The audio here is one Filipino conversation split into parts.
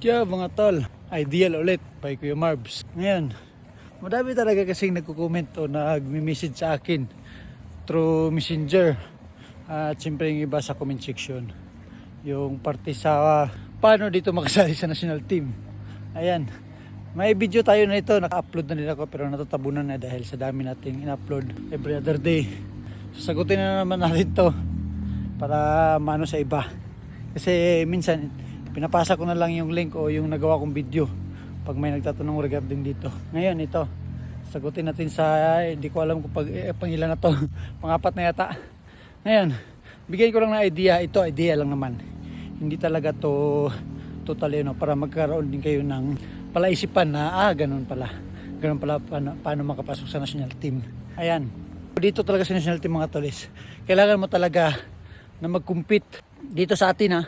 Kaya mga tol, ideal ulit by Kuya Marbs. Ngayon, madami talaga kasing nagko-comment o nagme-message sa akin through messenger. At siyempre yung iba sa comment section. Yung parte sa paano dito makasali sa national team. Ayan. May video tayo na ito. Naka-upload na din ako pero natatabunan na dahil sa dami nating in-upload every other day. Sasagutin na naman natin to para maano sa iba. Kasi minsan pinapasa ko na lang yung link o yung nagawa kong video pag may nagtatanong regarding dito. Ngayon ito, sagutin natin sa hindi ko alam kung pag eh, pangilan na to, pangapat na yata. Ngayon, bigyan ko lang ng idea, ito idea lang naman. Hindi talaga to totally no para magkaroon din kayo ng palaisipan na ah ganun pala. Ganun pala paano, paano makapasok sa national team. Ayan. Dito talaga sa national team mga tolis. Kailangan mo talaga na mag-compete dito sa atin ha.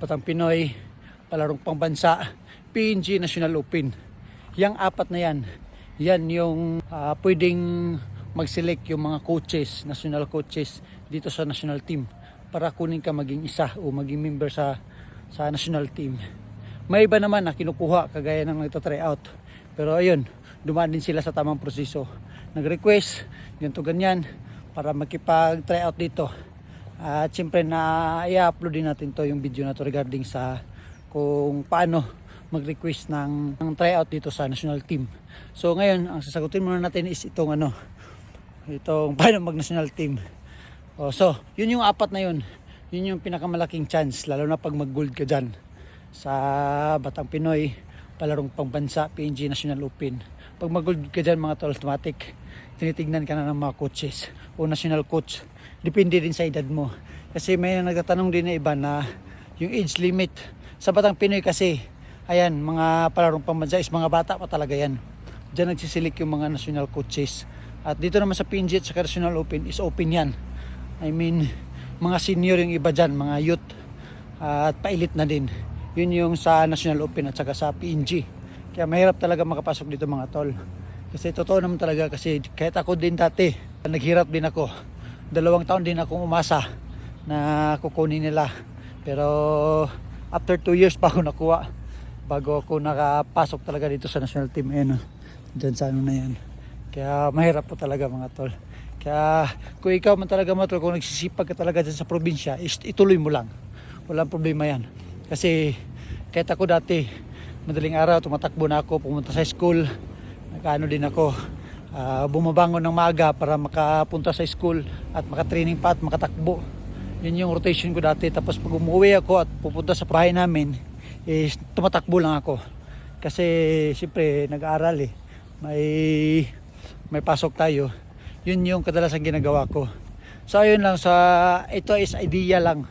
Batang Pinoy, palarong pangbansa, PNG National Open. Yang apat na yan, yan yung ah, pwedeng mag-select yung mga coaches, national coaches dito sa national team para kunin ka maging isa o maging member sa sa national team. May iba naman na kinukuha kagaya ng nagta-try out. Pero ayun, dumaan din sila sa tamang proseso. Nag-request, ganito ganyan, para makipag-try out dito. At siyempre na i-upload din natin to yung video na to regarding sa kung paano mag-request ng, ng tryout dito sa national team. So ngayon, ang sasagutin muna natin is itong ano, itong paano mag-national team. Oh, so, yun yung apat na yun. Yun yung pinakamalaking chance, lalo na pag mag-gold ka dyan sa Batang Pinoy, palarong pangbansa, PNG National Open. Pag mag-gold ka dyan mga tol, automatic, tinitignan ka na ng mga coaches o national coach. Depende din sa edad mo. Kasi may nagtatanong din na iba na yung age limit. Sa Batang Pinoy kasi, ayan, mga palarong pambansa is mga bata pa talaga yan. Diyan nagsisilik yung mga national coaches. At dito naman sa PNG at sa National Open is open yan. I mean, mga senior yung iba dyan, mga youth. at pailit na din. Yun yung sa National Open at saka sa PNG. Kaya mahirap talaga makapasok dito mga tol. Kasi totoo naman talaga kasi kahit ako din dati, naghirap din ako. Dalawang taon din akong umasa na kukunin nila. Pero after 2 years pa ako nakuha bago ako nakapasok talaga dito sa national team. Ayan, oh. dyan sa ano na yan. Kaya mahirap po talaga mga tol. Kaya kung ikaw man talaga mga tol, kung nagsisipag ka talaga dyan sa probinsya, ituloy mo lang. Walang problema yan. Kasi kahit ako dati, madaling araw, tumatakbo na ako, pumunta sa school, nakaano din ako, ah, bumabangon ng maaga para makapunta sa school at makatraining pa at makatakbo. Yun yung rotation ko dati. Tapos pag umuwi ako at pupunta sa bahay namin, is tumatakbo lang ako. Kasi siyempre nag-aaral eh. May, may pasok tayo. Yun yung kadalasan ginagawa ko. So ayun lang sa ito is idea lang.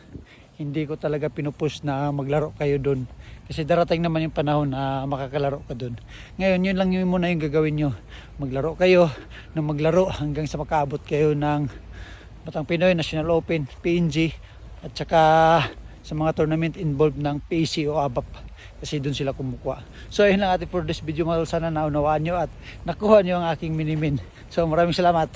Hindi ko talaga pinupush na maglaro kayo doon. Kasi darating naman yung panahon na makakalaro ka doon. Ngayon, yun lang yung muna yung gagawin nyo. Maglaro kayo na maglaro hanggang sa makaabot kayo ng Batang Pinoy National Open, PNG at saka sa mga tournament involved ng PAC o ABAP kasi doon sila kumukuha. So ayun lang atin for this video tol. sana naunawaan nyo at nakuha nyo ang aking minimin. So maraming salamat.